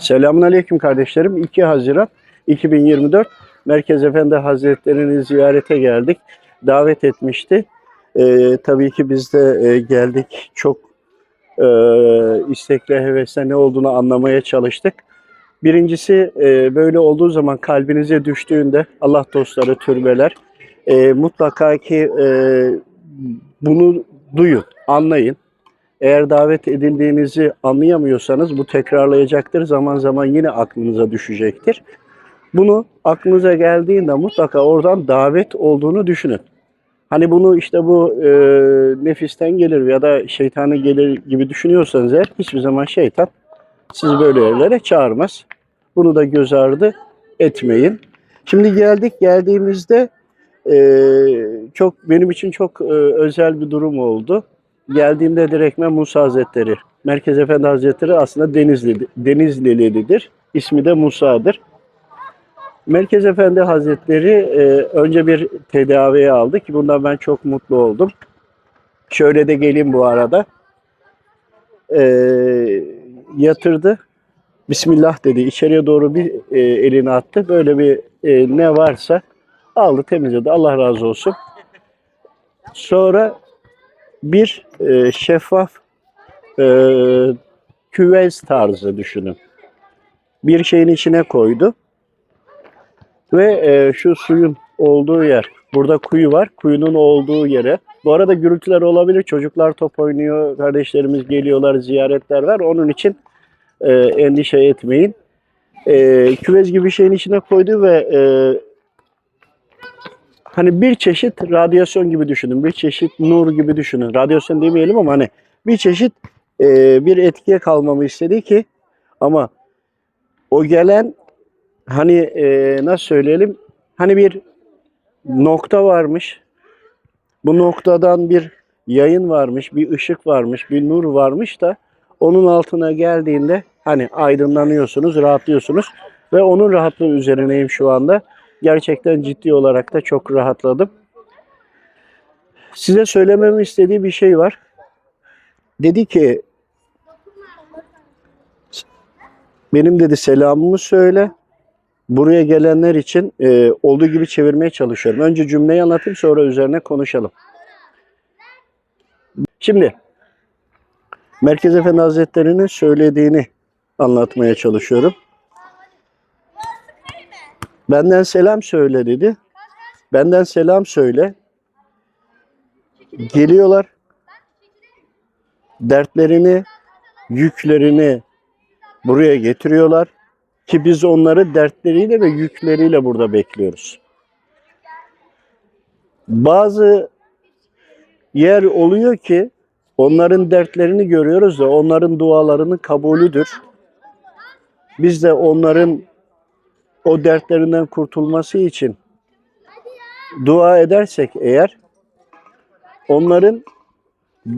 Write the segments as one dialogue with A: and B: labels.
A: Selamun Aleyküm kardeşlerim. 2 Haziran 2024 Merkez Efendi Hazretleri'ni ziyarete geldik. Davet etmişti. Ee, tabii ki biz de e, geldik. Çok e, istekle, hevesle ne olduğunu anlamaya çalıştık. Birincisi e, böyle olduğu zaman kalbinize düştüğünde Allah dostları, türbeler e, mutlaka ki e, bunu duyun, anlayın. Eğer davet edildiğinizi anlayamıyorsanız bu tekrarlayacaktır. Zaman zaman yine aklınıza düşecektir. Bunu aklınıza geldiğinde mutlaka oradan davet olduğunu düşünün. Hani bunu işte bu e, nefisten gelir ya da şeytanı gelir gibi düşünüyorsanız eğer hiçbir zaman şeytan sizi böyle yerlere çağırmaz. Bunu da göz ardı etmeyin. Şimdi geldik geldiğimizde e, çok benim için çok e, özel bir durum oldu. Geldiğimde direktmen Musa Hazretleri, Merkez Efendi Hazretleri aslında Denizli, Denizlilidir. İsmi de Musa'dır. Merkez Efendi Hazretleri e, önce bir tedaviye aldı ki bundan ben çok mutlu oldum. Şöyle de geleyim bu arada. E, yatırdı. Bismillah dedi. İçeriye doğru bir e, elini attı. Böyle bir e, ne varsa aldı temizledi. Allah razı olsun. Sonra bir e, şeffaf e, küvez tarzı düşünün. Bir şeyin içine koydu. Ve e, şu suyun olduğu yer, burada kuyu var, kuyunun olduğu yere. Bu arada gürültüler olabilir, çocuklar top oynuyor, kardeşlerimiz geliyorlar, ziyaretler var. Onun için e, endişe etmeyin. E, küvez gibi şeyin içine koydu ve e, hani bir çeşit radyasyon gibi düşünün, bir çeşit nur gibi düşünün. Radyasyon demeyelim ama hani bir çeşit e, bir etkiye kalmamı istedi ki ama o gelen hani e, nasıl söyleyelim hani bir nokta varmış. Bu noktadan bir yayın varmış, bir ışık varmış, bir nur varmış da onun altına geldiğinde hani aydınlanıyorsunuz, rahatlıyorsunuz ve onun rahatlığı üzerineyim şu anda. Gerçekten ciddi olarak da çok rahatladım. Size söylememi istediği bir şey var. Dedi ki benim dedi selamımı söyle. Buraya gelenler için e, olduğu gibi çevirmeye çalışıyorum. Önce cümleyi anlatayım sonra üzerine konuşalım. Şimdi Merkez Efendi Hazretleri'nin söylediğini anlatmaya çalışıyorum. Benden selam söyle dedi. Benden selam söyle. Geliyorlar. Dertlerini, yüklerini buraya getiriyorlar. Ki biz onları dertleriyle ve yükleriyle burada bekliyoruz. Bazı yer oluyor ki onların dertlerini görüyoruz da onların dualarının kabulüdür. Biz de onların o dertlerinden kurtulması için dua edersek eğer onların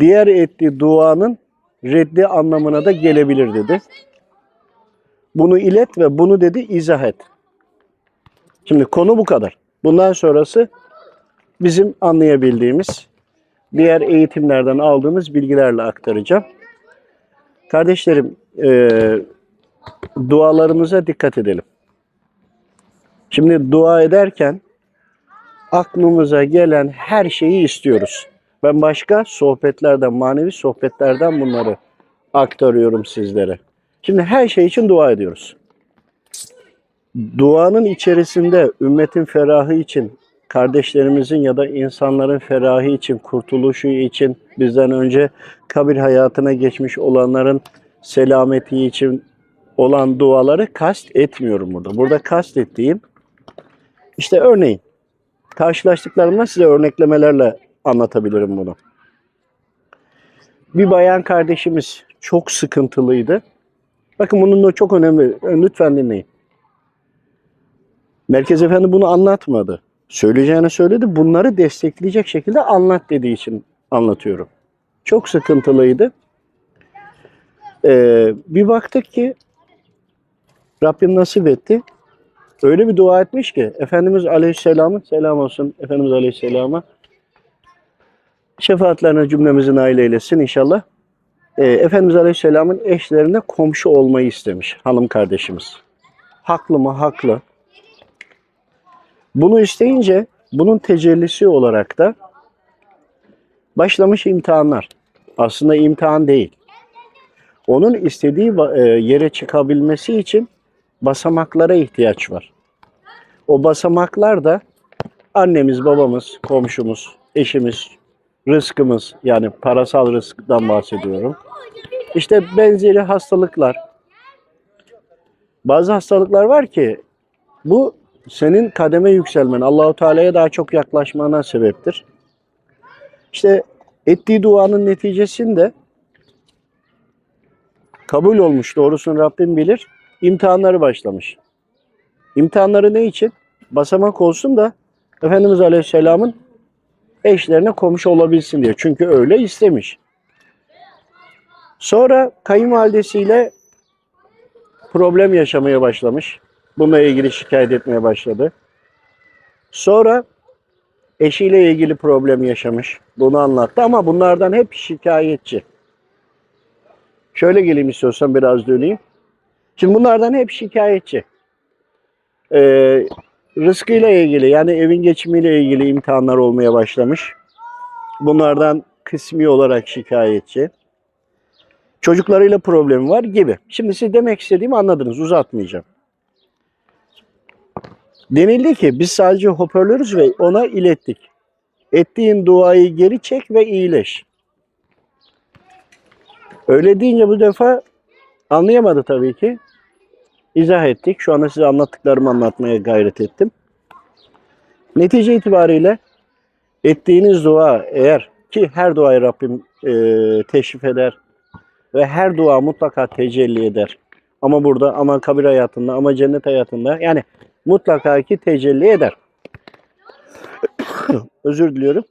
A: diğer ettiği duanın reddi anlamına da gelebilir dedi. Bunu ilet ve bunu dedi izah et. Şimdi konu bu kadar. Bundan sonrası bizim anlayabildiğimiz diğer eğitimlerden aldığımız bilgilerle aktaracağım. Kardeşlerim, e, dualarımıza dikkat edelim. Şimdi dua ederken aklımıza gelen her şeyi istiyoruz. Ben başka sohbetlerden, manevi sohbetlerden bunları aktarıyorum sizlere. Şimdi her şey için dua ediyoruz. Duanın içerisinde ümmetin ferahı için, kardeşlerimizin ya da insanların ferahı için, kurtuluşu için, bizden önce kabir hayatına geçmiş olanların selameti için olan duaları kast etmiyorum burada. Burada kast ettiğim işte örneğin karşılaştıklarımda size örneklemelerle anlatabilirim bunu. Bir bayan kardeşimiz çok sıkıntılıydı. Bakın bunun da çok önemli. Lütfen dinleyin. Merkez Efendi bunu anlatmadı. Söyleyeceğini söyledi. Bunları destekleyecek şekilde anlat dediği için anlatıyorum. Çok sıkıntılıydı. Ee, bir baktık ki Rabbim nasip etti. Öyle bir dua etmiş ki Efendimiz Aleyhisselam'ın selam olsun Efendimiz Aleyhisselam'a şefaatlerine cümlemizin nail eylesin inşallah. e, Efendimiz Aleyhisselam'ın eşlerine komşu olmayı istemiş hanım kardeşimiz. Haklı mı? Haklı. Bunu isteyince bunun tecellisi olarak da başlamış imtihanlar. Aslında imtihan değil. Onun istediği e, yere çıkabilmesi için basamaklara ihtiyaç var. O basamaklar da annemiz, babamız, komşumuz, eşimiz, rızkımız yani parasal rızktan bahsediyorum. İşte benzeri hastalıklar. Bazı hastalıklar var ki bu senin kademe yükselmen, Allahu Teala'ya daha çok yaklaşmana sebeptir. İşte ettiği duanın neticesinde kabul olmuş doğrusunu Rabbim bilir. İmtihanları başlamış. İmtihanları ne için? Basamak olsun da Efendimiz Aleyhisselam'ın eşlerine komşu olabilsin diye. Çünkü öyle istemiş. Sonra kayınvalidesiyle problem yaşamaya başlamış. Bununla ilgili şikayet etmeye başladı. Sonra eşiyle ilgili problem yaşamış. Bunu anlattı ama bunlardan hep şikayetçi. Şöyle geleyim istiyorsan biraz döneyim. Şimdi bunlardan hep şikayetçi. Ee, rızkıyla ilgili yani evin geçimiyle ilgili imtihanlar olmaya başlamış. Bunlardan kısmi olarak şikayetçi. Çocuklarıyla problemi var gibi. Şimdi siz demek istediğimi anladınız. Uzatmayacağım. Denildi ki biz sadece hoparlörüz ve ona ilettik. Ettiğin duayı geri çek ve iyileş. Öyle deyince bu defa anlayamadı tabii ki. İzah ettik. Şu anda size anlattıklarımı anlatmaya gayret ettim. Netice itibariyle ettiğiniz dua eğer ki her duayı Rabbim e, teşrif eder ve her dua mutlaka tecelli eder. Ama burada ama kabir hayatında ama cennet hayatında yani mutlaka ki tecelli eder. Özür diliyorum.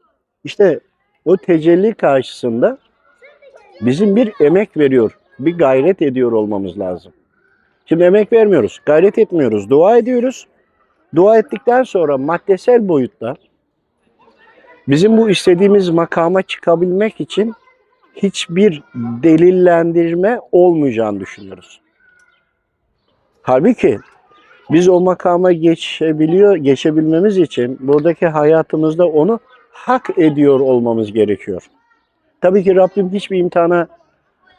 A: İşte o tecelli karşısında bizim bir emek veriyor, bir gayret ediyor olmamız lazım. Şimdi emek vermiyoruz, gayret etmiyoruz, dua ediyoruz. Dua ettikten sonra maddesel boyutta bizim bu istediğimiz makama çıkabilmek için hiçbir delillendirme olmayacağını düşünüyoruz. Halbuki biz o makama geçebiliyor, geçebilmemiz için buradaki hayatımızda onu hak ediyor olmamız gerekiyor. Tabii ki Rabbim hiçbir imtihana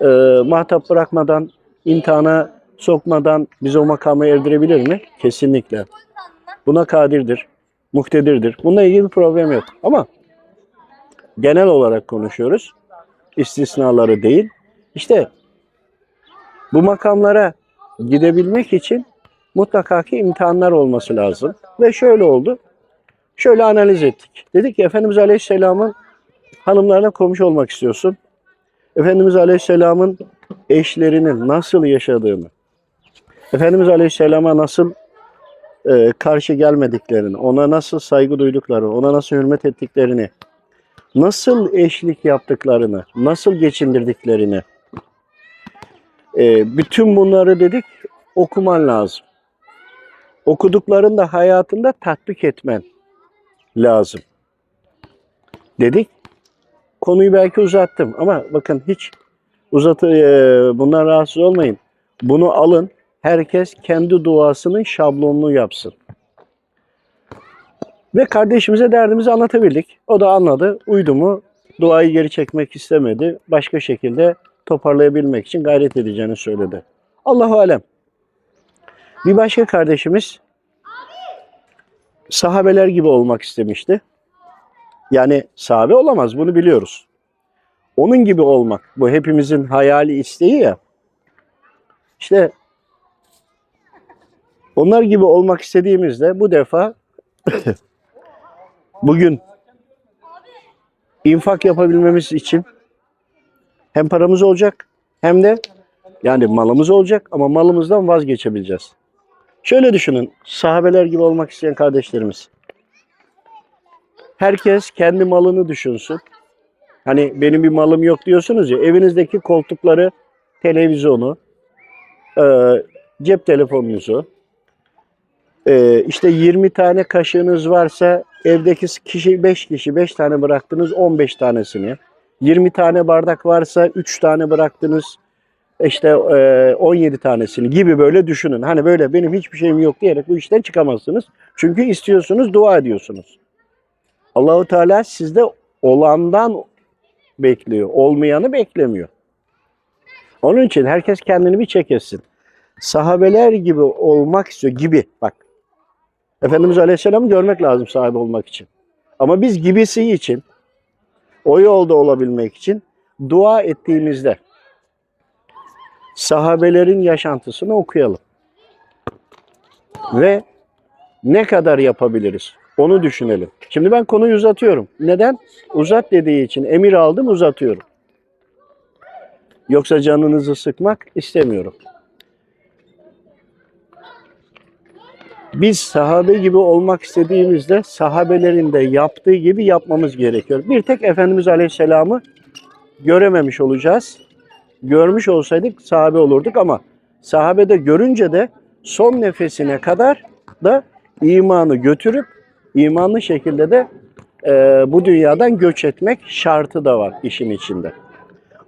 A: e, muhatap bırakmadan, imtihana sokmadan bizi o makama erdirebilir mi? Kesinlikle. Buna kadirdir, muhtedirdir. Bununla ilgili problem yok. Ama genel olarak konuşuyoruz. İstisnaları değil. İşte bu makamlara gidebilmek için mutlaka ki imtihanlar olması lazım. Ve şöyle oldu. Şöyle analiz ettik. Dedik ki Efendimiz Aleyhisselam'ın hanımlarına komşu olmak istiyorsun. Efendimiz Aleyhisselam'ın eşlerinin nasıl yaşadığını, Efendimiz Aleyhisselam'a nasıl e, karşı gelmediklerini, ona nasıl saygı duyduklarını, ona nasıl hürmet ettiklerini, nasıl eşlik yaptıklarını, nasıl geçindirdiklerini, e, bütün bunları dedik okuman lazım. Okuduklarını da hayatında tatbik etmen lazım. Dedik. Konuyu belki uzattım ama bakın hiç uzatı e, bundan rahatsız olmayın. Bunu alın. Herkes kendi duasının şablonunu yapsın. Ve kardeşimize derdimizi anlatabildik. O da anladı. Uydu mu? Duayı geri çekmek istemedi. Başka şekilde toparlayabilmek için gayret edeceğini söyledi. Allahu alem. Bir başka kardeşimiz sahabeler gibi olmak istemişti. Yani sahabe olamaz bunu biliyoruz. Onun gibi olmak bu hepimizin hayali isteği ya. İşte onlar gibi olmak istediğimizde bu defa bugün infak yapabilmemiz için hem paramız olacak hem de yani malımız olacak ama malımızdan vazgeçebileceğiz. Şöyle düşünün sahabeler gibi olmak isteyen kardeşlerimiz. Herkes kendi malını düşünsün. Hani benim bir malım yok diyorsunuz ya evinizdeki koltukları, televizyonu, e, cep telefonunuzu, e, işte 20 tane kaşığınız varsa evdeki kişi 5 kişi 5 tane bıraktınız 15 tanesini. 20 tane bardak varsa 3 tane bıraktınız. İşte e, 17 tanesini gibi böyle düşünün. Hani böyle benim hiçbir şeyim yok diyerek bu işten çıkamazsınız. Çünkü istiyorsunuz, dua ediyorsunuz. Allahu Teala sizde olandan bekliyor, olmayanı beklemiyor. Onun için herkes kendini bir çekesin. Sahabeler gibi olmak istiyor gibi bak. Efendimiz Aleyhisselam'ı görmek lazım sahibi olmak için. Ama biz gibisi için, o yolda olabilmek için dua ettiğimizde sahabelerin yaşantısını okuyalım. Ve ne kadar yapabiliriz? Onu düşünelim. Şimdi ben konuyu uzatıyorum. Neden? Uzat dediği için emir aldım uzatıyorum. Yoksa canınızı sıkmak istemiyorum. Biz sahabe gibi olmak istediğimizde sahabelerin de yaptığı gibi yapmamız gerekiyor. Bir tek Efendimiz Aleyhisselam'ı görememiş olacağız. Görmüş olsaydık sahabe olurduk ama sahabede görünce de son nefesine kadar da imanı götürüp imanlı şekilde de e, bu dünyadan göç etmek şartı da var işin içinde.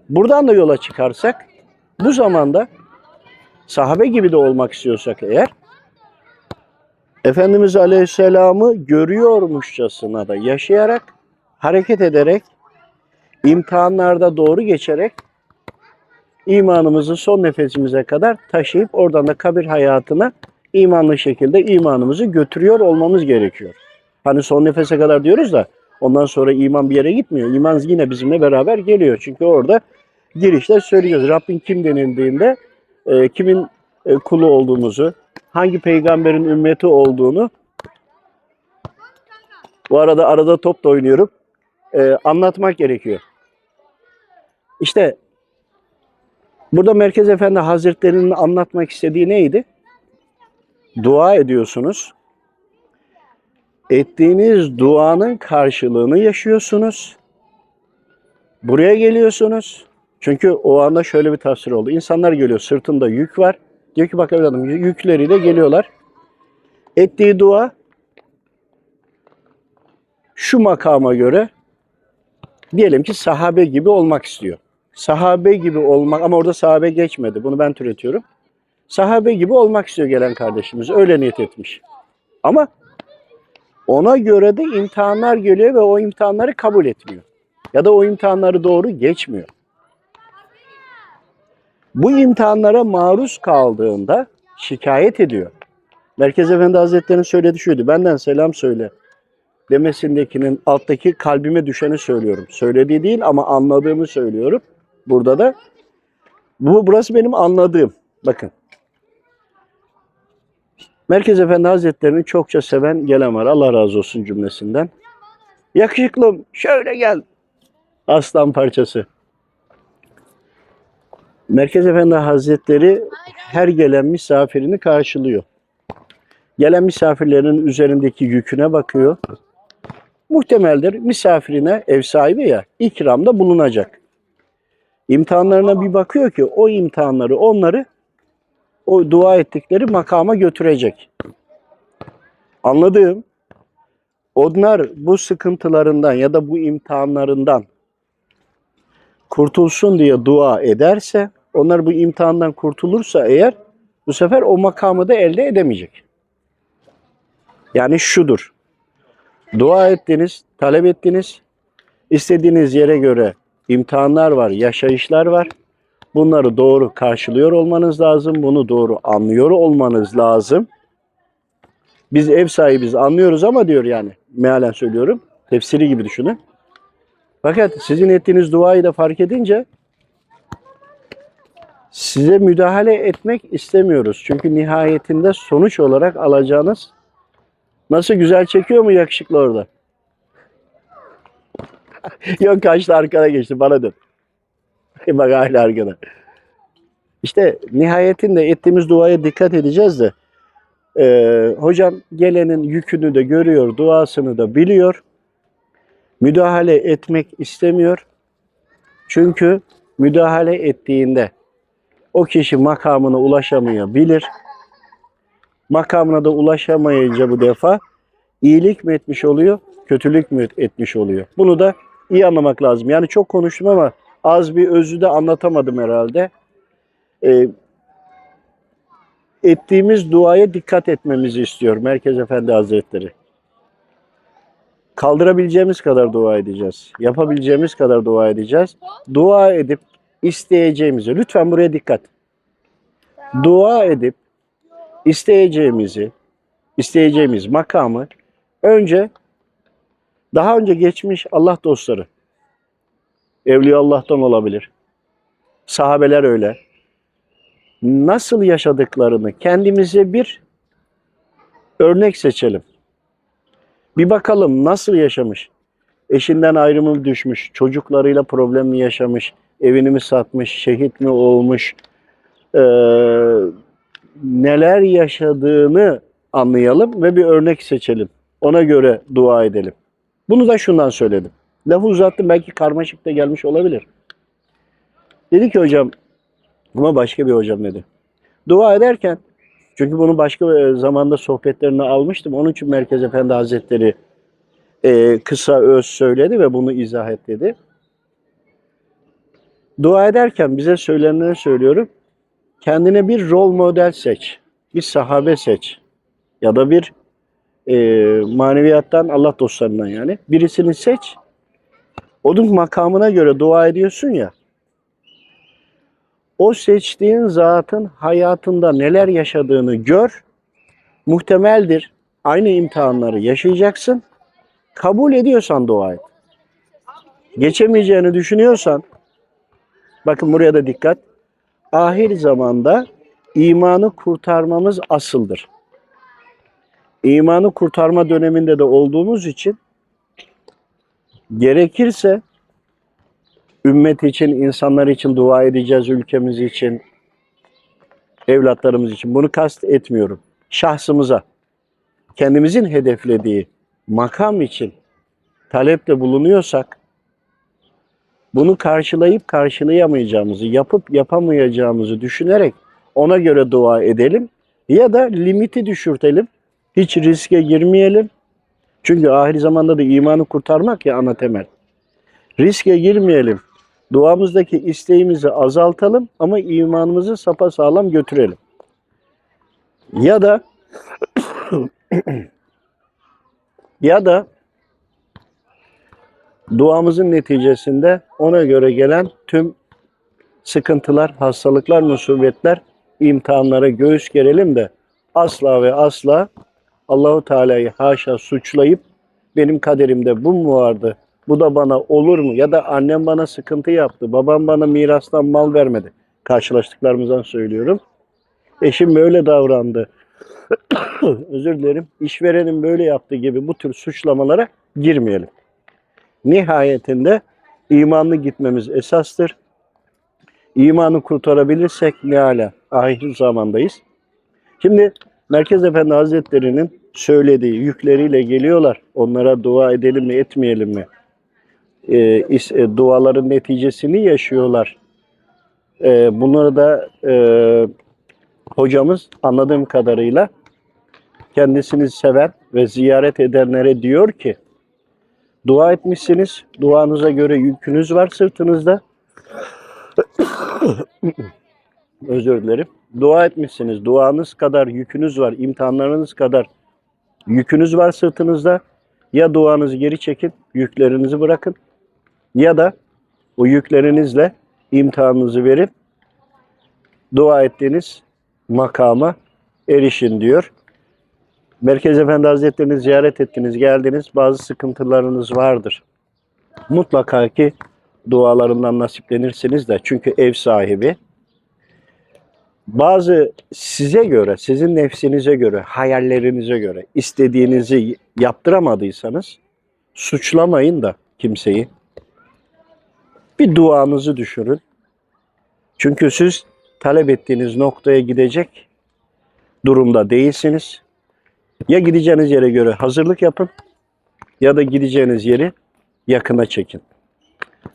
A: Buradan da yola çıkarsak bu zamanda sahabe gibi de olmak istiyorsak eğer Efendimiz Aleyhisselam'ı görüyormuşçasına da yaşayarak, hareket ederek, imtihanlarda doğru geçerek imanımızı son nefesimize kadar taşıyıp oradan da kabir hayatına imanlı şekilde imanımızı götürüyor olmamız gerekiyor. Hani son nefese kadar diyoruz da ondan sonra iman bir yere gitmiyor. İman yine bizimle beraber geliyor. Çünkü orada girişte söyleyeceğiz. Rabbin kim denildiğinde e, kimin e, kulu olduğumuzu, hangi peygamberin ümmeti olduğunu bu arada arada top da oynuyorum. e, anlatmak gerekiyor. İşte burada Merkez Efendi Hazretleri'nin anlatmak istediği neydi? Dua ediyorsunuz. Ettiğiniz duanın karşılığını yaşıyorsunuz. Buraya geliyorsunuz. Çünkü o anda şöyle bir tafsir oldu. İnsanlar geliyor, sırtında yük var. Diyor ki bak evladım yükleriyle geliyorlar. Ettiği dua şu makama göre diyelim ki sahabe gibi olmak istiyor. Sahabe gibi olmak ama orada sahabe geçmedi. Bunu ben türetiyorum. Sahabe gibi olmak istiyor gelen kardeşimiz. Öyle niyet etmiş. Ama ona göre de imtihanlar geliyor ve o imtihanları kabul etmiyor. Ya da o imtihanları doğru geçmiyor. Bu imtihanlara maruz kaldığında şikayet ediyor. Merkez Efendi Hazretleri'nin söylediği şuydu. Benden selam söyle demesindekinin alttaki kalbime düşeni söylüyorum. Söylediği değil ama anladığımı söylüyorum. Burada da bu burası benim anladığım. Bakın. Merkez Efendi Hazretleri'ni çokça seven gelen var. Allah razı olsun cümlesinden. Yakışıklım şöyle gel. Aslan parçası. Merkez Efendi Hazretleri her gelen misafirini karşılıyor. Gelen misafirlerin üzerindeki yüküne bakıyor. Muhtemeldir misafirine ev sahibi ya ikramda bulunacak. İmtihanlarına bir bakıyor ki o imtihanları onları o dua ettikleri makama götürecek. Anladığım onlar bu sıkıntılarından ya da bu imtihanlarından kurtulsun diye dua ederse, onlar bu imtihandan kurtulursa eğer bu sefer o makamı da elde edemeyecek. Yani şudur. Dua ettiniz, talep ettiniz. istediğiniz yere göre imtihanlar var, yaşayışlar var. Bunları doğru karşılıyor olmanız lazım. Bunu doğru anlıyor olmanız lazım. Biz ev sahibiz anlıyoruz ama diyor yani. Mealen söylüyorum. Tefsiri gibi düşünün. Fakat sizin ettiğiniz duayı da fark edince size müdahale etmek istemiyoruz. Çünkü nihayetinde sonuç olarak alacağınız nasıl güzel çekiyor mu yakışıklı orada? Yok kaçtı arkada geçti bana dön. Bak hala arkada. İşte nihayetinde ettiğimiz duaya dikkat edeceğiz de e, hocam gelenin yükünü de görüyor, duasını da biliyor müdahale etmek istemiyor. Çünkü müdahale ettiğinde o kişi makamına ulaşamayabilir. Makamına da ulaşamayınca bu defa iyilik mi etmiş oluyor, kötülük mü etmiş oluyor. Bunu da iyi anlamak lazım. Yani çok konuştum ama az bir özü de anlatamadım herhalde. Ee, ettiğimiz duaya dikkat etmemizi istiyor Merkez Efendi Hazretleri. Kaldırabileceğimiz kadar dua edeceğiz. Yapabileceğimiz kadar dua edeceğiz. Dua edip isteyeceğimizi, lütfen buraya dikkat. Dua edip isteyeceğimizi, isteyeceğimiz makamı önce daha önce geçmiş Allah dostları, Evliya Allah'tan olabilir. Sahabeler öyle. Nasıl yaşadıklarını kendimize bir örnek seçelim. Bir bakalım nasıl yaşamış. Eşinden ayrımı düşmüş, çocuklarıyla problem mi yaşamış, evini mi satmış, şehit mi olmuş, ee, neler yaşadığını anlayalım ve bir örnek seçelim. Ona göre dua edelim. Bunu da şundan söyledim. Lafı uzattım belki karmaşık da gelmiş olabilir. Dedi ki hocam ama başka bir hocam dedi. Dua ederken çünkü bunu başka bir zamanda sohbetlerini almıştım. Onun için Merkez Efendi Hazretleri e, kısa öz söyledi ve bunu izah et dedi. Dua ederken bize söylenenleri söylüyorum. Kendine bir rol model seç. Bir sahabe seç. Ya da bir e, maneviyattan Allah dostlarından yani. Birisini seç. Onun makamına göre dua ediyorsun ya. O seçtiğin zatın hayatında neler yaşadığını gör. Muhtemeldir. Aynı imtihanları yaşayacaksın. Kabul ediyorsan dua et. Geçemeyeceğini düşünüyorsan bakın buraya da dikkat. Ahir zamanda imanı kurtarmamız asıldır. İmanı kurtarma döneminde de olduğumuz için gerekirse ümmet için, insanlar için dua edeceğiz, ülkemiz için, evlatlarımız için. Bunu kast etmiyorum. Şahsımıza, kendimizin hedeflediği makam için talepte bulunuyorsak, bunu karşılayıp karşılayamayacağımızı, yapıp yapamayacağımızı düşünerek ona göre dua edelim ya da limiti düşürtelim. Hiç riske girmeyelim. Çünkü ahir zamanda da imanı kurtarmak ya ana temel. Riske girmeyelim. Duamızdaki isteğimizi azaltalım ama imanımızı sapasağlam götürelim. Ya da ya da duamızın neticesinde ona göre gelen tüm sıkıntılar, hastalıklar, musibetler, imtihanlara göğüs gerelim de asla ve asla Allahu Teala'yı haşa suçlayıp benim kaderimde bu mu vardı? Bu da bana olur mu? Ya da annem bana sıkıntı yaptı. Babam bana mirastan mal vermedi. Karşılaştıklarımızdan söylüyorum. Eşim böyle davrandı. Özür dilerim. İşverenim böyle yaptı gibi bu tür suçlamalara girmeyelim. Nihayetinde imanlı gitmemiz esastır. İmanı kurtarabilirsek ne ala ahir zamandayız. Şimdi Merkez Efendi Hazretleri'nin söylediği yükleriyle geliyorlar. Onlara dua edelim mi etmeyelim mi? Ee, is- e, duaların neticesini yaşıyorlar. Ee, bunları da e, hocamız anladığım kadarıyla kendisini seven ve ziyaret edenlere diyor ki dua etmişsiniz. Duanıza göre yükünüz var sırtınızda. Özür dilerim. Dua etmişsiniz. Duanız kadar yükünüz var. imtihanlarınız kadar yükünüz var sırtınızda. Ya duanızı geri çekin, yüklerinizi bırakın. Ya da o yüklerinizle imtihanınızı verip dua ettiğiniz makama erişin diyor. Merkez Efendi Hazretleri'ni ziyaret ettiniz, geldiniz. Bazı sıkıntılarınız vardır. Mutlaka ki dualarından nasiplenirsiniz de. Çünkü ev sahibi. Bazı size göre, sizin nefsinize göre, hayallerinize göre istediğinizi yaptıramadıysanız suçlamayın da kimseyi. Bir duanızı düşürün. Çünkü siz talep ettiğiniz noktaya gidecek durumda değilsiniz. Ya gideceğiniz yere göre hazırlık yapın ya da gideceğiniz yeri yakına çekin.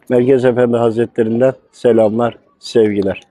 A: Merkez Efendi Hazretlerinden selamlar, sevgiler.